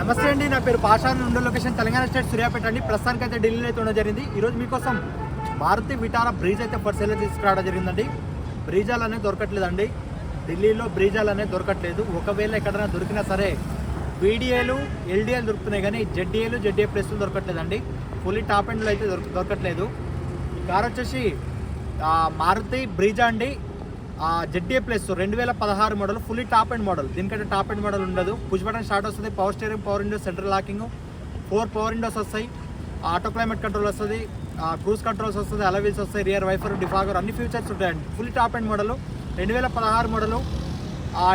నమస్తే అండి నా పేరు పాషాన్ ఉండే లొకేషన్ తెలంగాణ స్టేట్ సూర్యాపేట అండి. ప్రస్తుతానికి అయితే ఢిల్లీలో అయితే ఉండడం జరిగింది. ఈరోజు మీకోసం మారుతి విటారా బ్రీజ్ అయితే ఫర్ సేల్ తీసుకురావడం జరిగిందండి. బ్రీజాలు అనేది దొరకట్లేదండి. ఢిల్లీలో బ్రీజాలు అనేది దొరకట్లేదు. ఒకవేళ ఎక్కడైనా దొరికినా సరే బీడీఏలు ఎల్డీఏలు దొరుకుతున్నాయి కానీ జెడ్డీఏలు జెడ్డీఏ ప్లస్లు దొరకట్లేదండి. ఫుల్లీ టాప్ ఎండ్లో అయితే దొరక దొరకట్లేదు. ఈ కార్ వచ్చేసి మారుతి బ్రీజా అండి. జెడ్డీ ప్లస్ రెండు వేల పదహారు model fully top end model దీనికంటే టాప్ అండ్ మోడల్ ఉండదు. పుష్ బటన్ స్టార్ట్ వస్తుంది power steering power windows central locking four power windows వస్తాయి. ఆటో క్లైమేట్ కంట్రోల్ వస్తుంది క్రూజ్ కంట్రోల్స్ వస్తుంది అలవీల్స్ వస్తాయి రియర్ వైఫర్ డిఫాగర్ అన్ని ఫీచర్స్ ఉంటాయండి. ఫుల్లీ టాప్ అండ్ మోడల్ రెండు వేల పదహారు మోడలు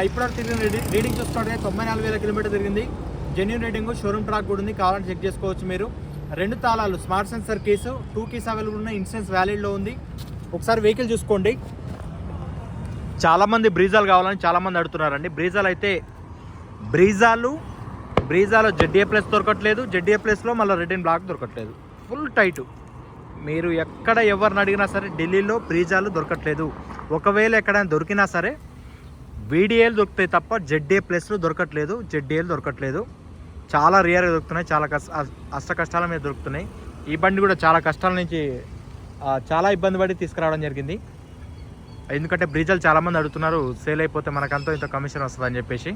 ఇప్పటివరకు తిరిగిన రీడి- రీడింగ్ చూసుకుంటే తొంభై నాలుగు వేల కిలోమీటర్ తిరిగింది. జెన్యున్ రీడింగ్ షోరూమ్ ట్రాక్ కూడా ఉంది కావాలని చెక్ చేసుకోవచ్చు మీరు. రెండు తాళాలు smart sensor keys two keys available ఉన్నాయి ఇన్సూరెన్స్ వ్యాలిడ్లో ఉంది. ఒకసారి వెహికల్ చూసుకోండి. చాలామంది బ్రీజాలు కావాలని చాలామంది అడుగుతున్నారండి. బ్రీజాలు అయితే బ్రీజాలు బ్రీజాలో జెడ్డీఏ ప్లస్ దొరకట్లేదు. జడ్డీఏ ప్లస్లో మళ్ళీ రెడ్ అండ్ బ్లాక్ దొరకట్లేదు. Full tight. మీరు ఎక్కడ ఎవరిని అడిగినా సరే ఢిల్లీలో బ్రీజాలు దొరకట్లేదు. ఒకవేళ ఎక్కడైనా దొరికినా సరే వీడిఏలు దొరుకుతాయి తప్ప జెడ్ఏ ప్లస్లు దొరకట్లేదు. జెడ్ఏలు దొరకట్లేదు. చాలా రియర్గా దొరుకుతున్నాయి. చాలా కష్ట అష్ట కష్టాల మీద దొరుకుతున్నాయి. ఈ బండి కూడా చాలా కష్టాల నుంచి చాలా ఇబ్బంది పడి తీసుకురావడం జరిగింది. ఎందుకంటే బ్రీజాలు చాలామంది అడుగుతున్నారు సేల్ అయిపోతే మనకంతో ఇంత కమిషన్ వస్తుందని చెప్పేసి.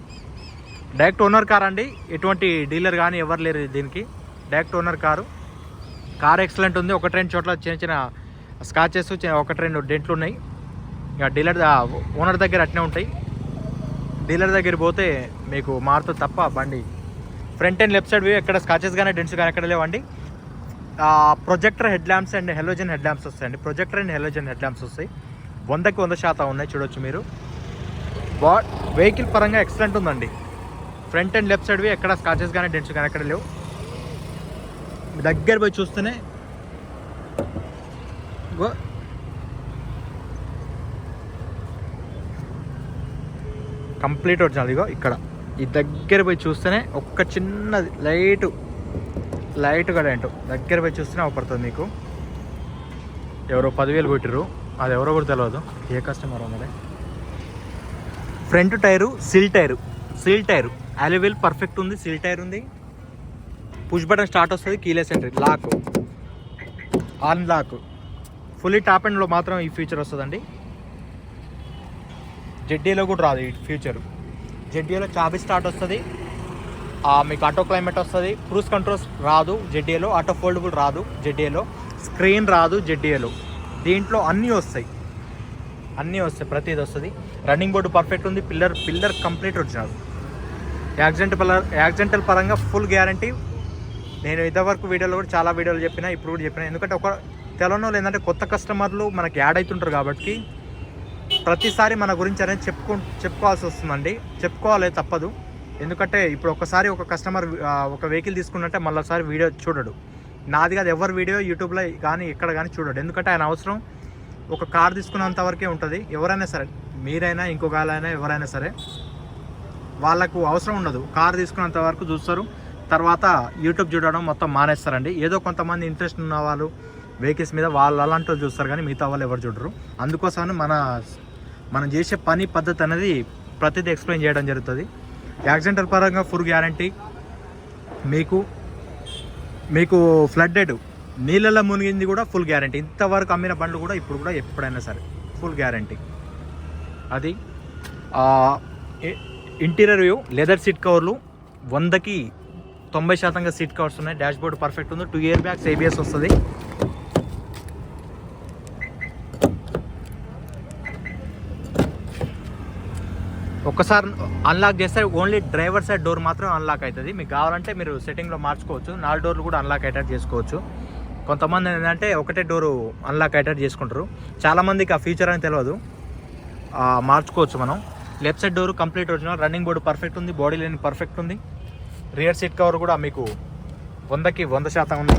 డైరెక్ట్ ఓనర్ కార్ అండి. ఎటువంటి డీలర్ కానీ ఎవరు లేరు దీనికి. Direct owner car car excellent ఉంది. ఒకటి రెండు చోట్ల చిన్న చిన్న స్కాచెస్ ఒకటి రెండు డెంట్లు ఉన్నాయి. ఇక డీలర్ ఓనర్ దగ్గర అట్నే ఉంటాయి. డీలర్ దగ్గర పోతే మీకు మారుతుంది తప్ప బండి. Front and left side view ఎక్కడ స్కాచెస్ కానీ డెంట్స్ కానీ ఎక్కడ లేవండి. Projector head lamps and halogen head lamps వస్తాయండి. Projector and halogen head lamps వస్తాయి. వందకి వంద శాతం ఉన్నాయి చూడొచ్చు మీరు. బా వెహికల్ పరంగా ఎక్సలెంట్ ఉందండి. ఫ్రంట్ అండ్ లెఫ్ట్ సైడ్ ఎక్కడ స్కాచెస్ కానీ డెంట్స్ కానీ ఎక్కడ లేవు. దగ్గర పోయి చూస్తేనే గో. కంప్లీట్ ఒరిజినల్ ఇగో ఇక్కడ. ఈ దగ్గర పోయి చూస్తేనే ఒక్క చిన్నది లైట్ లైట్ కూడా ఏంటో దగ్గర పోయి చూస్తేనే అవపడుతుంది మీకు. ఎవరో పదివేలు కొట్టిర్రు. అది ఎవరో కూడా తెలియదు ఏ కస్టమర్ మరి front tyre seal tyre. Seal tyre. Alloy wheel perfect ఉంది సిల్ టైర్ ఉంది. పుష్ బటన్ స్టార్ట్ వస్తుంది keyless entry lock on lock fully top అండ్లో మాత్రం ఈ ఫీచర్ వస్తుందండి. జెడ్డీలో కూడా రాదు ఈ ఫీచర్ జెడ్డీలో చాబీ స్టార్ట్ వస్తుంది. మీకు ఆటో క్లైమేట్ వస్తుంది. క్రూజ్ కంట్రోల్స్ రాదు జెడ్డీఏలో ఆటో ఫోల్డబుల్ రాదు జెడ్డీఏలో స్క్రీన్ రాదు జెడ్డీఏలో దీంట్లో అన్నీ వస్తాయి. అన్నీ వస్తాయి. ప్రతిది వస్తుంది. రన్నింగ్ బోర్డు పర్ఫెక్ట్ ఉంది. పిల్లర్ పిల్లర్ కంప్లీట్ వచ్చినారు యాక్సిడెంట్ పల- యాక్సిడెంటల్ పరంగా ఫుల్ గ్యారంటీ నేను ఇంతవరకు వీడియోలో కూడా చాలా వీడియోలు చెప్పిన ఇప్పుడు కూడా చెప్పిన. ఎందుకంటే ఒక తెలంగాణలో ఏంటంటే కొత్త కస్టమర్లు మనకి యాడ్ అవుతుంటారు కాబట్టి ప్రతిసారి మన గురించి అనేది చెప్పుకో చెప్పుకోవాల్సి వస్తుందండి. చెప్పుకోవాలి తప్పదు. ఎందుకంటే ఇప్పుడు ఒకసారి ఒక కస్టమర్ ఒక వెహికల్ తీసుకున్నట్టే మళ్ళీసారి వీడియో చూడడు. నాది కాదు ఎవరి వీడియో యూట్యూబ్లో కానీ ఎక్కడ కానీ చూడడు. ఎందుకంటే ఆయన అవసరం ఒక కార్ తీసుకున్నంత వరకే ఉంటుంది. ఎవరైనా సరే మీరైనా ఇంకొక వాళ్ళైనా ఎవరైనా సరే వాళ్ళకు అవసరం ఉండదు. కార్ తీసుకున్నంత వరకు చూస్తారు. తర్వాత యూట్యూబ్ చూడడం మొత్తం మానేస్తారండి. ఏదో కొంతమంది ఇంట్రెస్ట్ ఉన్న వాళ్ళు వెహికల్స్ మీద వాళ్ళు అలాంటి వాళ్ళు చూస్తారు కానీ మిగతా వాళ్ళు ఎవరు చూడరు. అందుకోసమని మన మనం చేసే పని పద్ధతి అనేది ప్రతిదీ ఎక్స్ప్లెయిన్ చేయడం జరుగుతుంది. యాక్సిడెంటల్ పరంగా ఫుల్ గ్యారంటీ మీకు మీకు ఫ్లడ్డెడ్ నీళ్ళల్లో మునిగింది కూడా ఫుల్ గ్యారంటీ ఇంతవరకు అమ్మిన బండ్లు కూడా ఇప్పుడు కూడా ఎప్పుడైనా సరే ఫుల్ గ్యారంటీ అది ఇంటీరియర్ వ్యూ లెదర్ సీట్ కవర్లు వందకి తొంభై శాతంగా సీట్ కవర్స్ ఉన్నాయి. డాష్ బోర్డ్ పర్ఫెక్ట్ ఉంది. టూ ఇయర్ బ్యాగ్స్ ఏబిఎస్ వస్తుంది. ఒక్కసారి అన్లాక్ చేస్తే ఓన్లీ డ్రైవర్ సైడ్ డోర్ మాత్రం అన్లాక్ అవుతుంది మీకు కావాలంటే మీరు సెట్టింగ్లో మార్చుకోవచ్చు. నాలుగు డోర్లు కూడా అన్లాక్ అయ్యేటట్టు చేసుకోవచ్చు. కొంతమంది ఏంటంటే ఒకటే డోరు అన్లాక్ అయ్యేటట్టు చేసుకుంటారు. చాలామందికి ఆ ఫీచర్ అని తెలియదు మార్చుకోవచ్చు మనం. Left side door complete original running board perfect ఉంది. బాడీ లైన్ పర్ఫెక్ట్ ఉంది. రియర్ సీట్ కవర్ కూడా మీకు వందకి వంద శాతం ఉంది.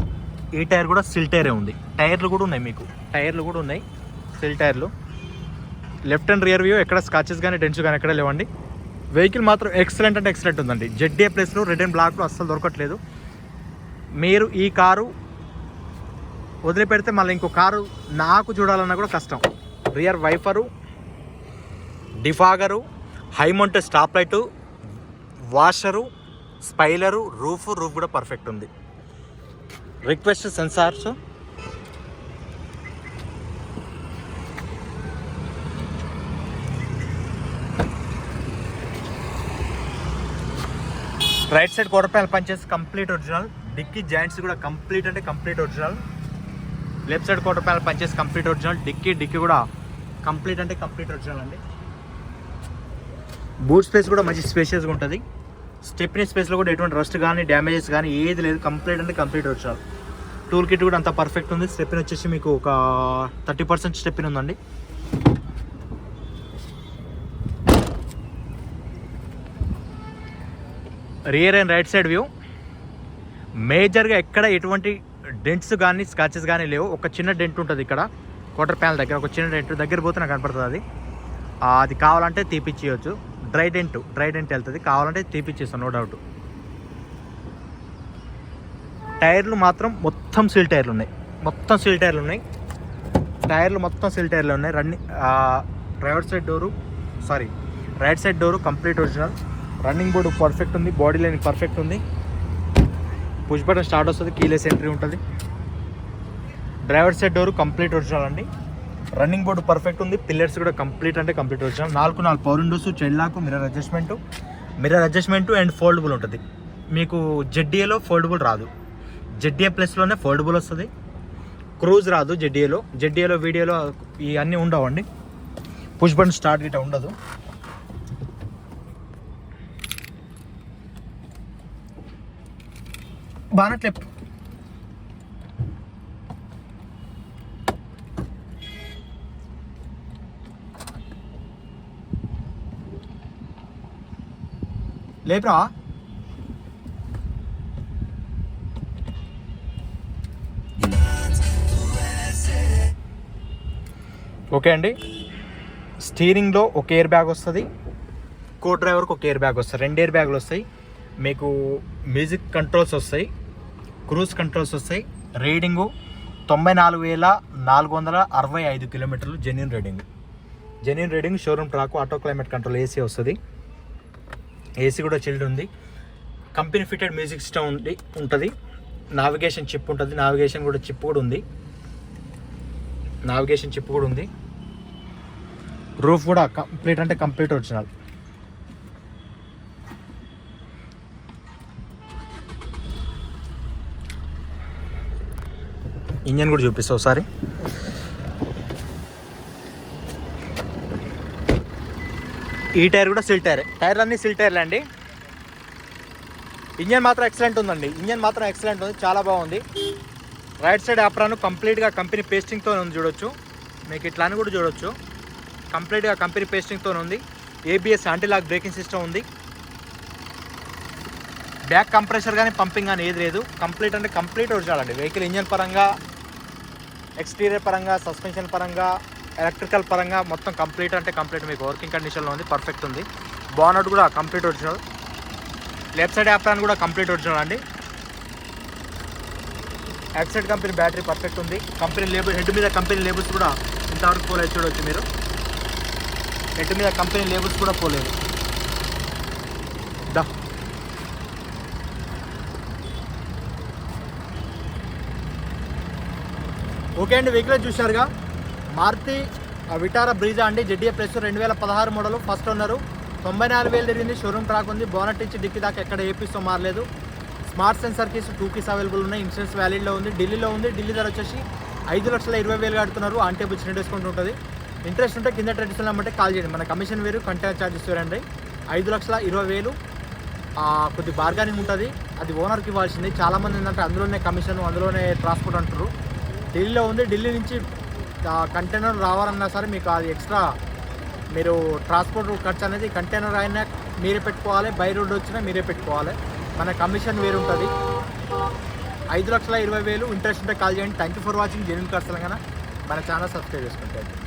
ఈ టైర్ కూడా సిల్ టైరే ఉంది. టైర్లు కూడా ఉన్నాయి మీకు. టైర్లు కూడా ఉన్నాయి. సిల్ టైర్లు లెఫ్ట్ అండ్ రియర్ వ్యూ ఎక్కడ స్కాచెస్ కానీ డెన్స్ కానీ ఎక్కడ లేవండి. వెహికల్ మాత్రం ఎక్సలెంట్ అంటే ఎక్సలెంట్ ఉందండి. జెడ్డే ప్లేస్లో రెడ్ అండ్ బ్లాక్లో అస్సలు దొరకట్లేదు. మీరు ఈ కారు వదిలిపెడితే మళ్ళీ ఇంకో కారు నాకు చూడాలన్నా కూడా కష్టం. Rear wiper defogger high mount stop light washer spoiler roof roof కూడా పర్ఫెక్ట్ ఉంది. Request sensors right side quarter panel పంచేసి complete original dickey joints కూడా కంప్లీట్ అంటే complete original left side quarter panel పంచేసి complete original dickey dickey కూడా complete అంటే complete original అండి. Boot space కూడా మంచి స్పేషియస్గా ఉంటుంది. స్టెప్నీ స్పేస్లో కూడా ఎటువంటి రస్ట్ కానీ డ్యామేజెస్ కానీ ఏది లేదు. కంప్లీట్ అంటే కంప్లీట్ ఒరిజినల్ టూల్ కిట్ కూడా అంత పర్ఫెక్ట్ ఉంది. స్టెప్పిన్ వచ్చేసి మీకు ఒక థర్టీ పర్సెంట్ స్టెప్పిన్ ఉందండి. Rear and right side view మేజర్గా ఎక్కడ ఎటువంటి డెంట్స్ కానీ స్కాచెస్ కానీ లేవు. ఒక చిన్న డెంట్ ఉంటుంది ఇక్కడ. క్వార్టర్ ప్యానల్ దగ్గర ఒక చిన్న డెంట్ దగ్గర పోతే నాకు కనపడుతుంది అది. అది కావాలంటే తీపిచ్చేయచ్చు. డ్రై డెంట్ డ్రై డెంట్ వెళ్తుంది. కావాలంటే తీపిచ్చేస్తాను నో డౌట్ టైర్లు మాత్రం మొత్తం సీల్ టైర్లు ఉన్నాయి. మొత్తం సీల్ టైర్లు ఉన్నాయి. టైర్లు మొత్తం సీల్ టైర్లు ఉన్నాయి. Running driver side door sorry right side door complete original running board perfect ఉంది బాడీ లైన్ పర్ఫెక్ట్ ఉంది. పుష్ బటన్ స్టార్ట్ వస్తుంది కీలెస్ ఎంట్రీ ఉంటుంది. Driver side door complete original అండి. రన్నింగ్ బోర్డు పర్ఫెక్ట్ ఉంది పిల్లర్స్ కూడా complete అంటే complete original నాలుగు నాలుగు power windows చెల్లాకు mirror adjustment mirror adjustment and foldable ఉంటుంది. మీకు జెడ్డీఏలో ఫోల్డబుల్ రాదు. జెడ్డీఏ ప్లస్లోనే ఫోల్డబుల్ వస్తుంది. క్రూజ్ రాదు జెడ్డీఏలో జెడ్డీఏలో వీడియోలో ఇవన్నీ ఉండవండి. పుష్ బటన్ స్టార్ట్ గిట్ట ఉండదు. బానట్ లేపురా. ఓకే అండి. స్టీరింగ్లో ఒక ఎయిర్ బ్యాగ్ వస్తుంది. కో డ్రైవర్కి ఒక ఎయిర్ బ్యాగ్ వస్తుంది. రెండు ఎయిర్ బ్యాగులు వస్తాయి. మీకు మ్యూజిక్ కంట్రోల్స్ వస్తాయి. క్రూజ్ కంట్రోల్స్ వస్తాయి. రీడింగు తొంభై నాలుగు వేల నాలుగు వందల అరవై ఐదు కిలోమీటర్లు genuine reading. Genuine reading showroom track auto climate control AC వస్తుంది. ఏసీ కూడా చిల్డ్ ఉంది. కంపెనీ ఫిటెడ్ మ్యూజిక్ సిస్టమ్ ఉంది ఉంటుంది. నావిగేషన్ చిప్ ఉంటుంది. నావిగేషన్ కూడా చిప్ కూడా ఉంది. నావిగేషన్ చిప్ కూడా ఉంది. రూఫ్ కూడా కంప్లీట్ అంటే కంప్లీట్ ఒరిజినల్ ఇంజన్ కూడా చూపిస్తా ఒకసారి. ఈ టైర్ కూడా సిల్ టైర్. టైర్లు అన్నీ సిల్ టైర్లే అండి. ఇంజన్ మాత్రం ఎక్సలెంట్ ఉందండి. ఇంజన్ మాత్రం ఎక్సలెంట్ ఉంది. చాలా బాగుంది. రైట్ సైడ్ ఆప్రాను కంప్లీట్గా కంపెనీ పేస్టింగ్తో ఉంది చూడొచ్చు. మీకు ఇట్లా అని కూడా చూడొచ్చు. కంప్లీట్గా కంపెనీ పేస్టింగ్తో ఉంది. ABS anti lock braking system ఉంది. బ్యాక్ కంప్రెషర్ కానీ పంపింగ్ కానీ ఏది లేదు. కంప్లీట్ అంటే కంప్లీట్ ఒరిజినల్ అండి. వెహికల్ ఇంజన్ పరంగా ఎక్స్టీరియర్ పరంగా సస్పెన్షన్ పరంగా ఎలక్ట్రికల్ పరంగా మొత్తం కంప్లీట్ అంటే కంప్లీట్ మీకు వర్కింగ్ కండిషన్లో ఉంది పర్ఫెక్ట్ ఉంది. బానట్ కూడా complete original left side apron కూడా కంప్లీట్ ఒరిజినల్ అండి. ఎక్సైడ్ కంపెనీ బ్యాటరీ పర్ఫెక్ట్ ఉంది. కంపెనీ లేబుల్ హెడ్ మీద కంపెనీ లేబుల్స్ కూడా ఇంతవరకు పోలేదు చూడవచ్చు మీరు. హెడ్ మీద కంపెనీ లేబుల్స్ కూడా పోలేదు. ఓకే అండి వెహికల్ చూశారుగా. మారుతి విటారా బ్రీజా అండి. జెడ్డీఏ ప్లస్ రెండు వేల పదహారు మోడల్ ఫస్ట్ ఉన్నారు తొంభై నాలుగు వేలు తిరిగింది షోరూమ్ ట్రాక్ ఉంది. బోనట్ ఇచ్చి డిక్కి దాకా ఎక్కడ ఏపీస్తో మారలేదు. Smart sensor keys two keys available ఉన్నాయి. ఇన్సూరెన్స్ వ్యాలిడ్లో ఉంది. ఢిల్లీలో ఉంది. ఢిల్లీ ధర వచ్చేసి ఐదు లక్షల ఇరవై వేలు కడుతున్నారు. ఆన్ టేబుల్ చిన్న డిస్కౌంట్ ఉంటుంది. ఇంట్రెస్ట్ ఉంటే కింద ట్రెడిషన్ నెంబర్టే కాల్ చేయండి. మన కమిషన్ వేరు కంటైనర్ ఛార్జెస్ వేరండి ఐదు లక్షల ఇరవై వేలు కొద్ది బార్గానింగ్ ఉంటుంది. అది ఓనర్కి ఇవ్వాల్సింది. చాలామంది ఏంటంటే అందులోనే కమిషన్ అందులోనే ట్రాన్స్పోర్ట్ అంటారు ఢిల్లీలో ఉంది. ఢిల్లీ నుంచి కంటైనర్ రావాలన్నా సరే మీకు అది ఎక్స్ట్రా మీరు ట్రాన్స్పోర్ట్ ఖర్చు అనేది కంటైనర్ అయినా మీరే పెట్టుకోవాలి. బై రోడ్ వచ్చినా మీరే పెట్టుకోవాలి. మన కమిషన్ వేరు ఉంటుంది ఐదు లక్షల ఇరవై వేలు ఇంట్రెస్ట్ ఉంటే కాల్ చేయండి. Thank you for watching genuine cars Telangana మన ఛానల్ సబ్స్క్రైబ్ చేసుకుంటారు